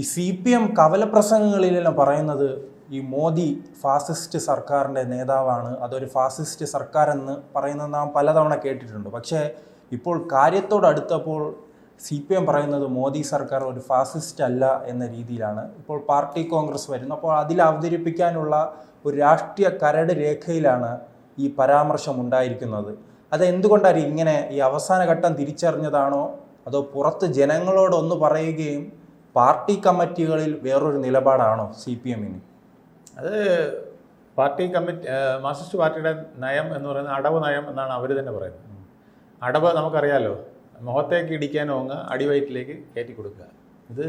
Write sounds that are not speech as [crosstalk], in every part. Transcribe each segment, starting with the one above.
ഈ C P M കവലപ്രസംഗങ്ങളിലെല്ലാം പറയുന്നത് ഈ മോദി ഫാസിസ്റ്റ് സർക്കാരിന്റെ നേതാവാണ്. അതൊരു ഫാസിസ്റ്റ് സർക്കാർ എന്ന് പറയുന്നത് നാം പലതവണ കേട്ടിട്ടുണ്ട്. പക്ഷേ ഇപ്പോൾ കാര്യത്തോടടുത്തപ്പോൾ സി പി എം പറയുന്നത് മോദി സർക്കാർ ഒരു ഫാസിസ്റ്റ് അല്ല എന്ന രീതിയിലാണ്. ഇപ്പോൾ പാർട്ടി കോൺഗ്രസ് വരുന്നു. അപ്പോൾ അതിൽ അവതരിപ്പിക്കാനുള്ള ഒരു രാഷ്ട്രീയ കരട് രേഖയിലാണ് ഈ പരാമർശം ഉണ്ടായിരിക്കുന്നത്. അത് എന്തുകൊണ്ടാണ് ഇങ്ങനെ ഈ അവസാന ഘട്ടം തിരിച്ചറിഞ്ഞതാണോ? അതോ പുറത്ത് ജനങ്ങളോടൊന്ന് പറയുകയും പാർട്ടി കമ്മിറ്റികളിൽ വേറൊരു നിലപാടാണോ സി പി എമ്മിന് അത് പാർട്ടി കമ്മിറ്റി മാർക്സിസ്റ്റ് പാർട്ടിയുടെ നയം എന്ന് പറയുന്നത് അടവ് നയം എന്നാണ് അവർ തന്നെ പറയുന്നത്. അടവ് നമുക്കറിയാലോ മുഖത്തേക്ക് ഇടിക്കാൻ ഓങ്ങ അടിവയറ്റിലേക്ക് കയറ്റി കൊടുക്കുക. ഇത്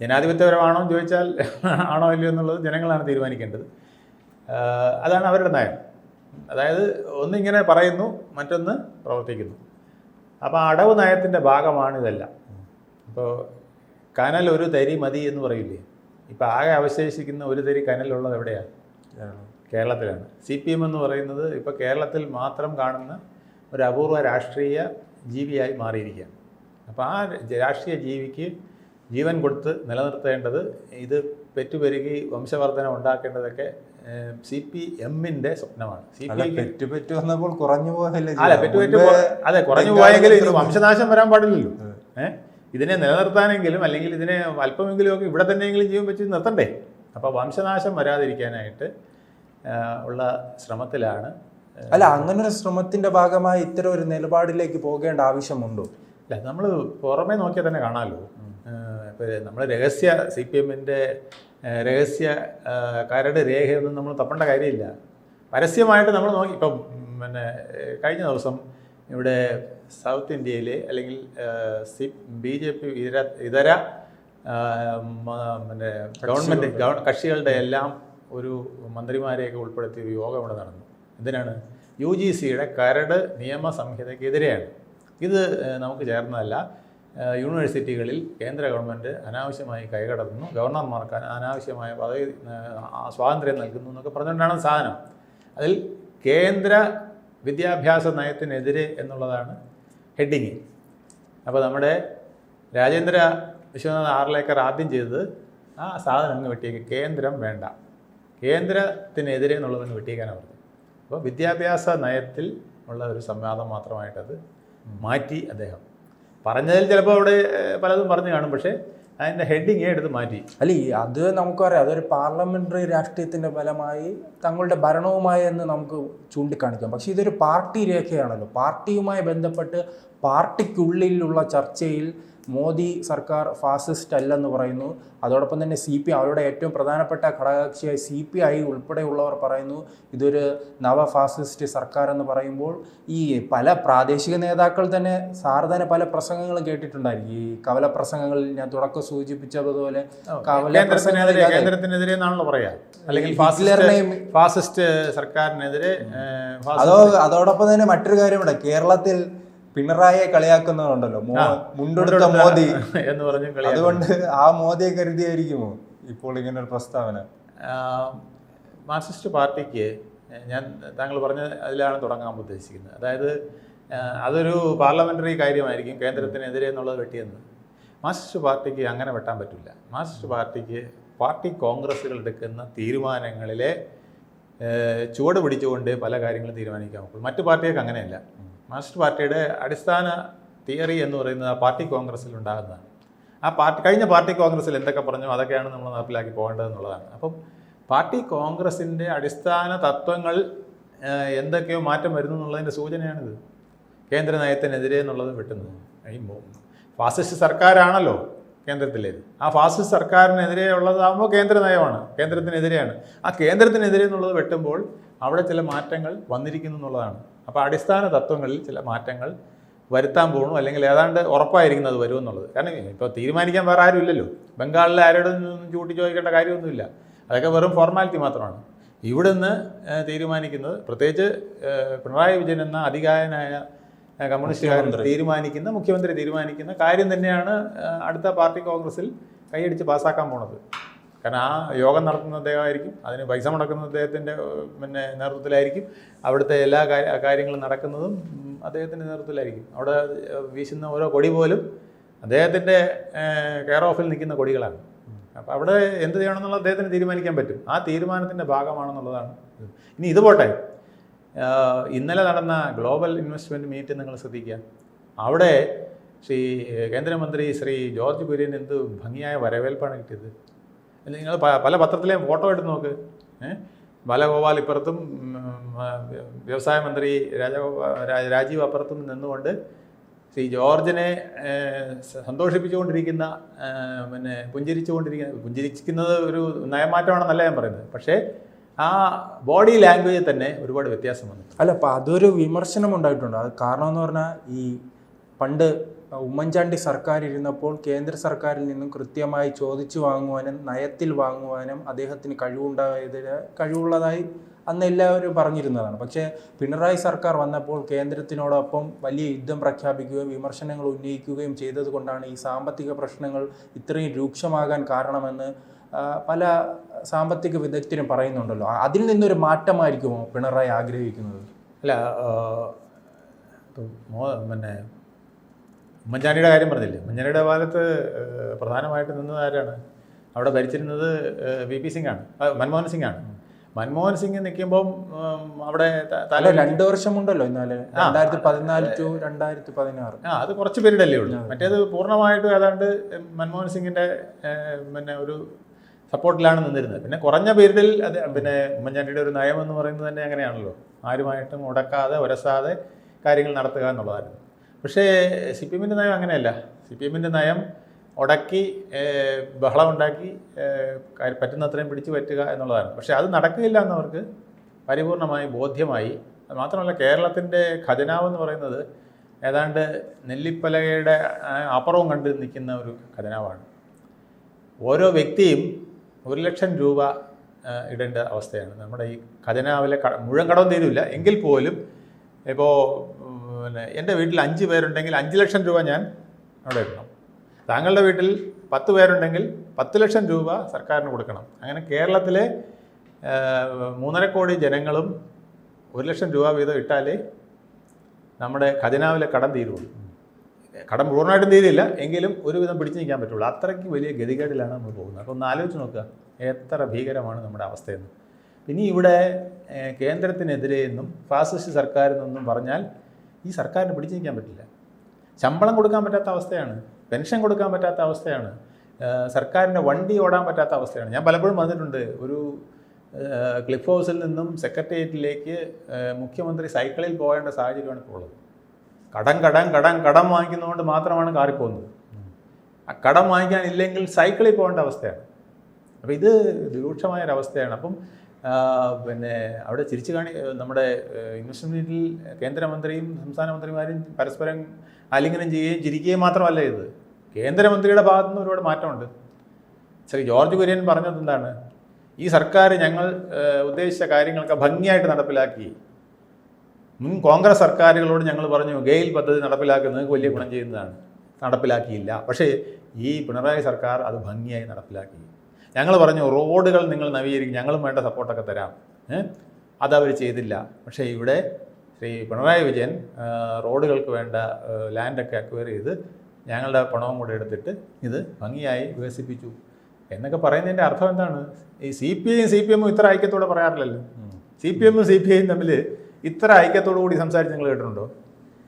ജനാധിപത്യപരമാണോ എന്ന് ചോദിച്ചാൽ [laughs] ആണോ ഇല്ലയോ എന്നുള്ളത് ജനങ്ങളാണ് തീരുമാനിക്കേണ്ടത്. അതാണ് അവരുടെ നയം. അതായത് ഒന്നിങ്ങനെ പറയുന്നു മറ്റൊന്ന് പ്രവർത്തിക്കുന്നു. അപ്പോൾ അടവ് നയത്തിന്റെ ഭാഗമാണ് ഇതെല്ലാം. ഇപ്പോൾ കനൽ ഒരു തരി മതി എന്ന് പറയില്ലേ? ഇപ്പം ആകെ അവശേഷിക്കുന്ന ഒരു തരി കനലുള്ളത് എവിടെയാണ് കേരളത്തിലാണ്. സി പി എം എന്ന് പറയുന്നത് ഇപ്പോൾ കേരളത്തിൽ മാത്രം കാണുന്ന ഒരു അപൂർവ രാഷ്ട്രീയ ജീവിയായി മാറിയിരിക്കുകയാണ്. അപ്പോൾ ആ രാഷ്ട്രീയ ജീവിക്ക് ജീവൻ കൊടുത്ത് നിലനിർത്തേണ്ടത് ഇത് പെറ്റുപെരുകി വംശവർധന ഉണ്ടാക്കേണ്ടതൊക്കെ സി പി എമ്മിന്റെ സ്വപ്നമാണ്. സി പി പെറ്റു പെറ്റു വന്നപ്പോൾ കുറഞ്ഞു പോയല്ലേ അല്ല പെറ്റു പെറ്റു അതെ കുറഞ്ഞു പോയെങ്കിലും ഇത് വംശനാശം വരാൻ പാടില്ലല്ലോ. ഏഹ് ഇതിനെ നിലനിർത്താനെങ്കിലും അല്ലെങ്കിൽ ഇതിനെ അല്പമെങ്കിലും ഒക്കെ ഇവിടെ തന്നെയെങ്കിലും ജീവൻ വെച്ച് നിർത്തണ്ടേ? അപ്പോൾ വംശനാശം വരാതിരിക്കാനായിട്ട് ഉള്ള ശ്രമത്തിലാണ് അല്ല അങ്ങനെ ഒരു ശ്രമത്തിന്റെ ഭാഗമായി ഇത്തരം ഒരു നിലപാടിലേക്ക് പോകേണ്ട ആവശ്യമുണ്ടോ? അല്ല നമ്മൾ പുറമേ നോക്കിയാൽ തന്നെ കാണാമല്ലോ ഇപ്പോൾ നമ്മൾ രഹസ്യ സി പി എമ്മിന്റെ രഹസ്യക്കാരുടെ രേഖയൊന്നും നമ്മൾ തപ്പേണ്ട കാര്യമില്ല. പരസ്യമായിട്ട് നമ്മൾ നോക്കി ഇപ്പം പിന്നെ കഴിഞ്ഞ ദിവസം ഇവിടെ സൗത്ത് ഇന്ത്യയിലെ അല്ലെങ്കിൽ സി ബി ജെ പി ഇതര ഇതര പിന്നെ ഗവൺമെന്റ് ഗവ കക്ഷികളുടെ എല്ലാം ഒരു മന്ത്രിമാരെയൊക്കെ ഉൾപ്പെടുത്തിയ ഒരു യോഗം ഇവിടെ നടന്നു. എന്തിനാണ്? യു ജി സിയുടെ കരട് നിയമ സംഹിതയ്ക്കെതിരെയാണ് ഇത് നമുക്ക് ചേർന്നതല്ല. യൂണിവേഴ്സിറ്റികളിൽ കേന്ദ്ര ഗവൺമെന്റ് അനാവശ്യമായി കൈകടത്തുന്നു. ഗവർണർമാർക്ക് അന- അനാവശ്യമായ പദവി സ്വാതന്ത്ര്യം നൽകുന്നു എന്നൊക്കെ പറഞ്ഞുകൊണ്ടാണ് സാധനം. അതിൽ കേന്ദ്ര വിദ്യാഭ്യാസ നയത്തിനെതിരെ എന്നുള്ളതാണ് ഹെഡിങ്. അപ്പോൾ നമ്മുടെ രാജേന്ദ്ര വിശ്വനാഥ് ആറിലേക്കർ ആദ്യം ചെയ്തത് ആ സാധനം അങ്ങ് വെട്ടിയേക്ക്. കേന്ദ്രം വേണ്ട. കേന്ദ്രത്തിനെതിരെ എന്നുള്ളതിന് വെട്ടിയേക്കാനാണ് പറഞ്ഞത്. അപ്പോൾ വിദ്യാഭ്യാസ നയത്തിൽ ഉള്ള ഒരു സംവാദം മാത്രമായിട്ടത് മാറ്റി അദ്ദേഹം. പറഞ്ഞതിൽ ചിലപ്പോൾ അവിടെ പലതും പറഞ്ഞു കാണും. പക്ഷേ അതിന്റെ ഹെഡിങ് എടുത്ത് മാറ്റി. അല്ല അത് നമുക്കറിയാം. അതൊരു പാർലമെന്ററി രാഷ്ട്രീയത്തിന്റെ ഫലമായി തങ്ങളുടെ ഭരണവുമായി എന്ന് നമുക്ക് ചൂണ്ടിക്കാണിക്കാം. പക്ഷേ ഇതൊരു പാർട്ടി രേഖയാണല്ലോ. പാർട്ടിയുമായി ബന്ധപ്പെട്ട് പാർട്ടിക്കുള്ളിലുള്ള ചർച്ചയിൽ മോദി സർക്കാർ ഫാസിസ്റ്റ് അല്ലെന്ന് പറയുന്നു. അതോടൊപ്പം തന്നെ സി പി അവരുടെ ഏറ്റവും പ്രധാനപ്പെട്ട ഘടകകക്ഷിയായ സി പി ഐ ഉൾപ്പെടെയുള്ളവർ പറയുന്നു. ഇതൊരു നവ ഫാസിസ്റ്റ് സർക്കാർ എന്ന് പറയുമ്പോൾ ഈ പല പ്രാദേശിക നേതാക്കൾ തന്നെ സാർ തന്നെ പല പ്രസംഗങ്ങളും കേട്ടിട്ടുണ്ടായിരിക്കും. ഈ കവല പ്രസംഗങ്ങളിൽ ഞാൻ തുടക്കം സൂചിപ്പിച്ചതുപോലെ കവല കേന്ദ്രത്തിനെതിരെ പ്രസംഗങ്ങളിൽ എന്നാണല്ലോ പറയാ. അല്ലെങ്കിൽ ഫാസിസ്റ്റ് സർക്കാരിനെതിരെ അതോ അതോടൊപ്പം തന്നെ മറ്റൊരു കാര്യം കാര്യമുണ്ട്. കേരളത്തിൽ പിണറായിയെ കളിയാക്കുന്നവരുണ്ടല്ലോ. മുണ്ടെടുത്ത മോദി. എന്ന് പറഞ്ഞു അതുകൊണ്ട് ആ മോദിയെ കരുതിയായിരിക്കുമോ ഇപ്പോൾ ഇങ്ങനെ ഒരു പ്രസ്താവന മാർക്സിസ്റ്റ് പാർട്ടിക്ക് ഞാൻ താങ്കൾ പറഞ്ഞ അതിലാണ് തുടങ്ങാൻ ഉദ്ദേശിക്കുന്നത്. അതായത് അതൊരു പാർലമെന്ററി കാര്യമായിരിക്കും കേന്ദ്രത്തിനെതിരെ എന്നുള്ളത് വെട്ടിയെന്ന്. മാർക്സിസ്റ്റ് പാർട്ടിക്ക് അങ്ങനെ വെട്ടാൻ പറ്റില്ല. മാർക്സിസ്റ്റ് പാർട്ടിക്ക് പാർട്ടി കോൺഗ്രസ്സുകൾ എടുക്കുന്ന തീരുമാനങ്ങളിലെ ചുവട് പിടിച്ചുകൊണ്ട് പല കാര്യങ്ങളും തീരുമാനിക്കാൻ നോക്കും മറ്റു പാർട്ടികൾക്ക് അങ്ങനെയല്ല. മാർക്സിസ്റ്റ് പാർട്ടിയുടെ അടിസ്ഥാന തിയറി എന്ന് പറയുന്നത് ആ പാർട്ടി കോൺഗ്രസ്സിൽ ഉണ്ടാകുന്നതാണ്. ആ പാർട്ടി കഴിഞ്ഞ പാർട്ടി കോൺഗ്രസ്സിൽ എന്തൊക്കെ പറഞ്ഞു അതൊക്കെയാണ് നമ്മൾ നടപ്പിലാക്കി പോകേണ്ടത് എന്നുള്ളതാണ്. അപ്പം പാർട്ടി കോൺഗ്രസിന്റെ അടിസ്ഥാന തത്വങ്ങൾ എന്തൊക്കെയോ മാറ്റം വരുന്നു എന്നുള്ളതിന്റെ സൂചനയാണിത്. കേന്ദ്ര നയത്തിനെതിരെ എന്നുള്ളത് വെട്ടുന്നത്. ഫാസിസ്റ്റ് സർക്കാരാണല്ലോ കേന്ദ്രത്തിലേത്. ആ ഫാസിസ്റ്റ് സർക്കാരിനെതിരെ ഉള്ളതാകുമ്പോൾ കേന്ദ്ര നയമാണ് കേന്ദ്രത്തിനെതിരെയാണ്. ആ കേന്ദ്രത്തിനെതിരെ എന്നുള്ളത് വെട്ടുമ്പോൾ അവിടെ ചില മാറ്റങ്ങൾ വന്നിരിക്കുന്നു എന്നുള്ളതാണ്. അപ്പോൾ അടിസ്ഥാന തത്വങ്ങളിൽ ചില മാറ്റങ്ങൾ വരുത്താൻ പോകണം അല്ലെങ്കിൽ ഏതാണ്ട് ഉറപ്പായിരിക്കുന്നത് വരുമെന്നുള്ളത് കാരണം ഇപ്പോൾ തീരുമാനിക്കാൻ വേറെ ആരും ഇല്ലല്ലോ. ബംഗാളിലെ ആരോടും ചൂണ്ടി ചോദിക്കേണ്ട കാര്യമൊന്നുമില്ല. അതൊക്കെ വെറും ഫോർമാലിറ്റി മാത്രമാണ്. ഇവിടുന്ന് നിന്ന് തീരുമാനിക്കുന്നത് പ്രത്യേകിച്ച് പിണറായി വിജയൻ എന്ന അധികാരനായ കമ്മ്യൂണിസ്റ്റുകാരൻ തീരുമാനിക്കുന്ന മുഖ്യമന്ത്രി തീരുമാനിക്കുന്ന കാര്യം തന്നെയാണ് അടുത്ത പാർട്ടി കോൺഗ്രസിൽ കൈയടിച്ച് പാസ്സാക്കാൻ പോണത്. കാരണം ആ യോഗം നടത്തുന്ന അദ്ദേഹമായിരിക്കും അതിന് പൈസ മുടക്കുന്ന അദ്ദേഹത്തിന്റെ പിന്നെ നേതൃത്വത്തിലായിരിക്കും. അവിടുത്തെ എല്ലാ കാര്യ- കാര്യങ്ങളും നടക്കുന്നതും അദ്ദേഹത്തിന്റെ നേതൃത്വത്തിലായിരിക്കും. അവിടെ വീശുന്ന ഓരോ കൊടി പോലും അദ്ദേഹത്തിന്റെ കെയർ ഓഫിൽ നിൽക്കുന്ന കൊടികളാണ്. അപ്പോൾ അവിടെ എന്ത് ചെയ്യണമെന്നുള്ള അദ്ദേഹത്തിന് തീരുമാനിക്കാൻ പറ്റും. ആ തീരുമാനത്തിന്റെ ഭാഗമാണെന്നുള്ളതാണ്. ഇനി ഇത് പോട്ടെ. ഇന്നലെ നടന്ന ഗ്ലോബൽ ഇൻവെസ്റ്റ്മെന്റ് മീറ്റ് നിങ്ങൾ ശ്രദ്ധിക്കുക. അവിടെ ശ്രീ കേന്ദ്രമന്ത്രി ശ്രീ ജോർജ് കുര്യൻ എന്ത് ഭംഗിയായ വരവേൽപ്പാണ് കിട്ടിയത്. നിങ്ങൾ പല പത്രത്തിലെയും ഫോട്ടോ എടുത്ത് നോക്ക്. ബാലഗോപാൽ ഇപ്പുറത്തും വ്യവസായ മന്ത്രി രാജീവ് അപ്പുറത്തും നിന്നുകൊണ്ട് ശ്രീ ജോർജിനെ സന്തോഷിപ്പിച്ചുകൊണ്ടിരിക്കുന്ന പിന്നെ പുഞ്ചിരിച്ചുകൊണ്ടിരിക്കുന്ന പുഞ്ചിരിക്കുന്നത് ഒരു നയമാറ്റമാണെന്നല്ല ഞാൻ പറയുന്നത്. പക്ഷേ ആ ബോഡി ലാംഗ്വേജിൽ തന്നെ ഒരുപാട് വ്യത്യാസം വന്നു അല്ല അപ്പോൾ അതൊരു വിമർശനം ഉണ്ടായിട്ടുണ്ട്. അത് കാരണം എന്ന് പറഞ്ഞാൽ ഈ പണ്ട് ഉമ്മൻചാണ്ടി സർക്കാർ ഇരുന്നപ്പോൾ കേന്ദ്ര സർക്കാരിൽ നിന്നും കൃത്യമായി ചോദിച്ചു വാങ്ങുവാനും നയത്തിൽ വാങ്ങുവാനും അദ്ദേഹത്തിന് കഴിവുണ്ടായത് കഴിവുള്ളതായി അന്ന് എല്ലാവരും പറഞ്ഞിരുന്നതാണ്. പക്ഷേ പിണറായി സർക്കാർ വന്നപ്പോൾ കേന്ദ്രത്തിനോടൊപ്പം വലിയ യുദ്ധം പ്രഖ്യാപിക്കുകയും വിമർശനങ്ങൾ ഉന്നയിക്കുകയും ചെയ്തതുകൊണ്ടാണ് ഈ സാമ്പത്തിക പ്രശ്നങ്ങൾ ഇത്രയും രൂക്ഷമാകാൻ കാരണമെന്ന് പല സാമ്പത്തിക വിദഗ്ധരും പറയുന്നുണ്ടല്ലോ. അതിൽ നിന്നൊരു മാറ്റമായിരിക്കുമോ പിണറായി ആഗ്രഹിക്കുന്നത്? അല്ല പിന്നെ ഉമ്മൻചാണ്ടിയുടെ കാര്യം പറഞ്ഞില്ലേ? ഉമ്മൻചാണ്ടിയുടെ കാലത്ത് പ്രധാനമായിട്ട് നിന്നത് ആരാണ്? അവിടെ ഭരിച്ചിരുന്നത് വി പി സിംഗ് ആണ് മൻമോഹൻ സിംഗ് ആണ് മൻമോഹൻ സിംഗ് നിൽക്കുമ്പോൾ അവിടെ തല രണ്ട് തല രണ്ട് വർഷമുണ്ടല്ലോ എന്നാൽ രണ്ടായിരത്തി പതിനാല് ടു രണ്ടായിരത്തി പതിനാറ്. ആ അത് കുറച്ച് പീരീഡല്ലേ ഉള്ളൂ. മറ്റേത് പൂർണമായിട്ടും ഏതാണ്ട് മൻമോഹൻ സിംഗിന്റെ പിന്നെ ഒരു സപ്പോർട്ടിലാണ് നിന്നിരുന്നത്. പിന്നെ കുറഞ്ഞ പീരീഡിൽ അത് പിന്നെ ഉമ്മൻചാണ്ടിയുടെ ഒരു നയം എന്ന് പറയുന്നത് തന്നെ അങ്ങനെയാണല്ലോ. ആരുമായിട്ടും ഉടക്കാതെ ഉരസാതെ കാര്യങ്ങൾ നടത്തുക എന്നുള്ളതായിരുന്നു. പക്ഷേ സി പി എമ്മിന്റെ നയം അങ്ങനെയല്ല. സി പി എമ്മിന്റെ നയം ഉടക്കി ബഹളം ബഹളമുണ്ടാക്കി പറ്റുന്നത്രയും പിടിച്ചു പറ്റുക എന്നുള്ളതാണ്. പക്ഷേ അത് നടക്കുകയില്ല എന്നവർക്ക് പരിപൂർണമായി ബോധ്യമായി. അത് മാത്രമല്ല കേരളത്തിന്റെ ഖജനാവ് എന്ന് പറയുന്നത് ഏതാണ്ട് നെല്ലിപ്പലകയുടെ അപ്പുറവും കണ്ട് നിൽക്കുന്ന ഒരു ഖജനാവാണ്. ഓരോ വ്യക്തിയും ഒരു ലക്ഷം രൂപ ഇടേണ്ട അവസ്ഥയാണ്. നമ്മുടെ ഈ ഖജനാവിലെ മുഴുവൻ കടവും തീരില്ല എങ്കിൽ പോലും ഇപ്പോൾ പിന്നെ എന്റെ വീട്ടിൽ അഞ്ച് പേരുണ്ടെങ്കിൽ അഞ്ച് ലക്ഷം രൂപ ഞാൻ അവിടെ ഇടണം. താങ്കളുടെ വീട്ടിൽ പത്ത് പേരുണ്ടെങ്കിൽ പത്ത് ലക്ഷം രൂപ സർക്കാരിന് കൊടുക്കണം. അങ്ങനെ കേരളത്തിലെ മൂന്നര കോടി ജനങ്ങളും ഒരു ലക്ഷം രൂപ വീതം ഇട്ടാലേ നമ്മുടെ ഖജനാവിലെ കടം തീരുള്ളൂ. കടം പൂർണമായിട്ടും തീരില്ല. എങ്കിലും ഒരുവിധം പിടിച്ചു നിൽക്കാൻ പറ്റുള്ളൂ. അത്രയ്ക്ക് വലിയ ഗതികേടിലാണ് നമ്മൾ പോകുന്നത്. അപ്പോൾ ഒന്ന് ആലോചിച്ച് നോക്കുക എത്ര ഭീകരമാണ് നമ്മുടെ അവസ്ഥയെന്ന്. ഇനി ഇവിടെ കേന്ദ്രത്തിനെതിരെ എന്നും ഫാസിസ്റ്റ് നിന്നും പറഞ്ഞാൽ ഈ സർക്കാരിന് പിടിച്ചു നിൽക്കാൻ പറ്റില്ല. ശമ്പളം കൊടുക്കാൻ പറ്റാത്ത അവസ്ഥയാണ് പെൻഷൻ കൊടുക്കാൻ പറ്റാത്ത അവസ്ഥയാണ് സർക്കാരിന്റെ വണ്ടി ഓടാൻ പറ്റാത്ത അവസ്ഥയാണ്. ഞാൻ പലപ്പോഴും വന്നിട്ടുണ്ട് ഒരു ക്ലിഫ് ഹൗസിൽ നിന്നും സെക്രട്ടേറിയറ്റിലേക്ക് മുഖ്യമന്ത്രി സൈക്കിളിൽ പോകേണ്ട സാഹചര്യമാണ് ഇപ്പോൾ ഉള്ളത്. കടം കടം കടം കടം വാങ്ങിക്കുന്നതുകൊണ്ട് മാത്രമാണ് കാറിപ്പോകുന്നത് ആ കടം വാങ്ങിക്കാനില്ലെങ്കിൽ സൈക്കിളിൽ പോകേണ്ട അവസ്ഥയാണ്. അപ്പോൾ ഇത് രൂക്ഷമായൊരവസ്ഥയാണ് അപ്പം പിന്നെ അവിടെ ചിരിച്ചു കാണി നമ്മുടെ ഇൻവെസ്റ്റ്മെന്റ് മീറ്റിൽ കേന്ദ്രമന്ത്രിയും സംസ്ഥാന മന്ത്രിമാരും പരസ്പരം ആലിംഗനം ചെയ്യുകയും ചിരിക്കുകയും മാത്രമല്ല ഇത്. കേന്ദ്രമന്ത്രിയുടെ ഭാഗത്തു നിന്ന് ഒരുപാട് മാറ്റമുണ്ട്. ശ്രീ ജോർജ് കുര്യൻ പറഞ്ഞത് എന്താണ്? ഈ സർക്കാർ ഞങ്ങൾ ഉദ്ദേശിച്ച കാര്യങ്ങളൊക്കെ ഭംഗിയായിട്ട് നടപ്പിലാക്കി. മുൻ കോൺഗ്രസ് സർക്കാരുകളോട് ഞങ്ങൾ പറഞ്ഞു ഗെയിൽ പദ്ധതി നടപ്പിലാക്കുന്നത് വലിയ ഗുണം ചെയ്യുന്നതാണ്. നടപ്പിലാക്കിയില്ല. പക്ഷേ ഈ പിണറായി സർക്കാർ അത് ഭംഗിയായി നടപ്പിലാക്കി. ഞങ്ങൾ പറഞ്ഞു റോഡുകൾ നിങ്ങൾ നവീകരിക്കും ഞങ്ങളും വേണ്ട സപ്പോർട്ടൊക്കെ തരാം. അതവർ ചെയ്തില്ല. പക്ഷേ ഇവിടെ ശ്രീ പിണറായി വിജയൻ റോഡുകൾക്ക് വേണ്ട ലാൻഡൊക്കെ അക്വയർ ചെയ്ത് ഞങ്ങളുടെ പണവും കൂടെ എടുത്തിട്ട് ഇത് ഭംഗിയായി വികസിപ്പിച്ചു. എന്നൊക്കെ പറയുന്നതിന്റെ അർത്ഥം എന്താണ്? ഈ സി പി ഐയും സി പി എമ്മും ഇത്ര ഐക്യത്തോടെ പറയാറില്ലല്ലോ. സി പി എമ്മും സി പി ഐയും തമ്മിൽ ഇത്ര ഐക്യത്തോടു കൂടി സംസാരിച്ച് നിങ്ങൾ കേട്ടിട്ടുണ്ടോ?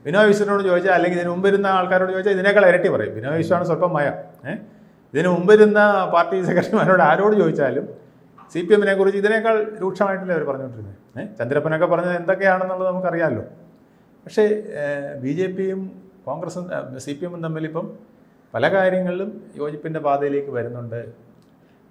വിനോദ് വിശ്വനോട് ചോദിച്ചാൽ അല്ലെങ്കിൽ ഇതിന് മുമ്പ് ഇരുന്ന ആൾക്കാരോട് ചോദിച്ചാൽ ഇതിനേക്കാൾ ഇരട്ടി പറയും. വിനോദ് വിശ്വമാണ് സ്വല്പം മയം. ഏഹ് ഇതിന് മുമ്പിരുന്ന പാർട്ടി സെക്രട്ടറിമാരോട് ആരോട് ചോദിച്ചാലും സി പി എമ്മിനെ കുറിച്ച് ഇതിനേക്കാൾ രൂക്ഷമായിട്ടല്ലേ അവർ പറഞ്ഞുകൊണ്ടിരുന്നത്? ഏഹ് ചന്ദ്രപ്പനൊക്കെ പറഞ്ഞത് എന്തൊക്കെയാണെന്നുള്ളത് നമുക്കറിയാമല്ലോ. പക്ഷേ ബി ജെ പിയും കോൺഗ്രസും സി പി എമ്മും തമ്മിലിപ്പം പല കാര്യങ്ങളിലും യോജിപ്പിന്റെ പാതയിലേക്ക് വരുന്നുണ്ട്.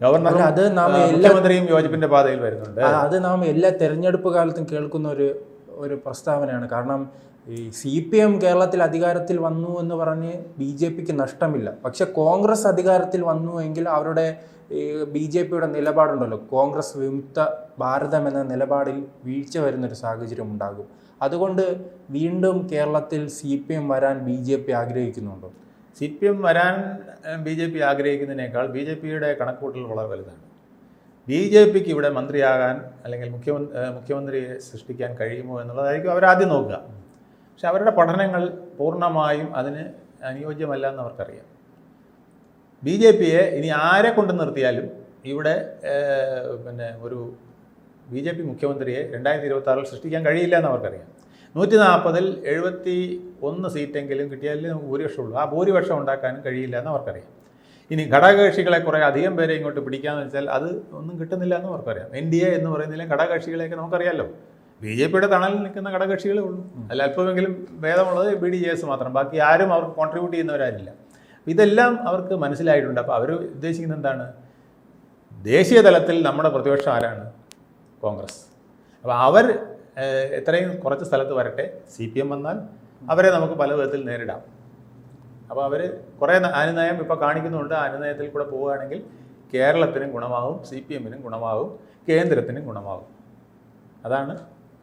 ഗവർണർ അത് നാം എല്ലാ- മന്ത്രിയും യോജിപ്പിന്റെ പാതയിൽ വരുന്നുണ്ട്. അത് നാം എല്ലാ തെരഞ്ഞെടുപ്പ് കാലത്തും കേൾക്കുന്ന ഒരു ഒരു പ്രസ്താവനയാണ്. കാരണം ഈ സി പി എം കേരളത്തിൽ അധികാരത്തിൽ വന്നു എന്ന് പറഞ്ഞ് ബി ജെ പിക്ക് നഷ്ടമില്ല. പക്ഷെ കോൺഗ്രസ് അധികാരത്തിൽ വന്നു എങ്കിൽ അവരുടെ ബി ജെ പിയുടെ നിലപാടുണ്ടല്ലോ. കോൺഗ്രസ് വിമുക്ത ഭാരതം എന്ന നിലപാടിൽ വീഴ്ച വരുന്നൊരു സാഹചര്യം ഉണ്ടാകും. അതുകൊണ്ട് വീണ്ടും കേരളത്തിൽ സി പി എം വരാൻ ബി ജെ പി ആഗ്രഹിക്കുന്നുണ്ടോ? സി പി എം വരാൻ ബി ജെ പി ആഗ്രഹിക്കുന്നതിനേക്കാൾ ബി ജെ പിയുടെ കണക്കൂട്ടൽ വളരെ വലുതാണ്. ബി ജെ പിക്ക് ഇവിടെ മന്ത്രിയാകാൻ അല്ലെങ്കിൽ മുഖ്യമന്ത്രി മുഖ്യമന്ത്രിയെ സൃഷ്ടിക്കാൻ കഴിയുമോ എന്നുള്ളതായിരിക്കും അവരാദ്യം നോക്കുക. പക്ഷെ അവരുടെ പഠനങ്ങൾ പൂർണമായും അതിന് അനുയോജ്യമല്ല എന്ന് അവർക്കറിയാം. ബി ജെ പിയെ ഇനി ആരെ കൊണ്ട് നിർത്തിയാലും ഇവിടെ പിന്നെ ഒരു ബി ജെ പി മുഖ്യമന്ത്രിയെ രണ്ടായിരത്തി ഇരുപത്തി സൃഷ്ടിക്കാൻ കഴിയില്ല എന്ന് അവർക്കറിയാം. നൂറ്റി നാൽപ്പതിൽ എഴുപത്തി ഒന്ന് സീറ്റെങ്കിലും കിട്ടിയാലേ നമുക്ക് ഭൂരിപക്ഷമുള്ളൂ. ആ ഭൂരിപക്ഷം ഉണ്ടാക്കാനും കഴിയില്ല എന്ന് അവർക്കറിയാം. ഇനി ഘടകകക്ഷികളെ കുറേ അധികം പേരെ ഇങ്ങോട്ട് പിടിക്കാമെന്ന് വെച്ചാൽ അത് ഒന്നും കിട്ടുന്നില്ല എന്ന് അവർക്കറിയാം. എൻ ഡി എ എന്ന് പറയുന്നതിലെ ഘടകകക്ഷികളെയൊക്കെ നമുക്കറിയാമല്ലോ ബി ജെ പിയുടെ തണലിൽ നിൽക്കുന്ന ഘടകകക്ഷികളേ ഉള്ളൂ. അല്ല അല്പമെങ്കിലും ഭേദമുള്ളത് ബി ഡി ജെ എസ് മാത്രം. ബാക്കി ആരും അവർക്ക് കോൺട്രിബ്യൂട്ട് ചെയ്യുന്നവരാരില്ല. ഇതെല്ലാം അവർക്ക് മനസ്സിലായിട്ടുണ്ട്. അപ്പോൾ അവർ ഉദ്ദേശിക്കുന്നത് എന്താണ്? ദേശീയ തലത്തിൽ നമ്മുടെ പ്രതിപക്ഷം ആരാണ്? കോൺഗ്രസ്. അപ്പോൾ അവർ എത്രയും കുറച്ച് സ്ഥലത്ത് വരട്ടെ. സി പി എം വന്നാൽ അവരെ നമുക്ക് പല വിധത്തിൽ നേരിടാം. അപ്പോൾ അവർ കുറേ അനുനയം ഇപ്പോൾ കാണിക്കുന്നുണ്ട്. അനുനയത്തിൽ കൂടെ പോവുകയാണെങ്കിൽ കേരളത്തിനും ഗുണമാകും സി പി എമ്മിനും ഗുണമാകും കേന്ദ്രത്തിനും ഗുണമാകും. അതാണ്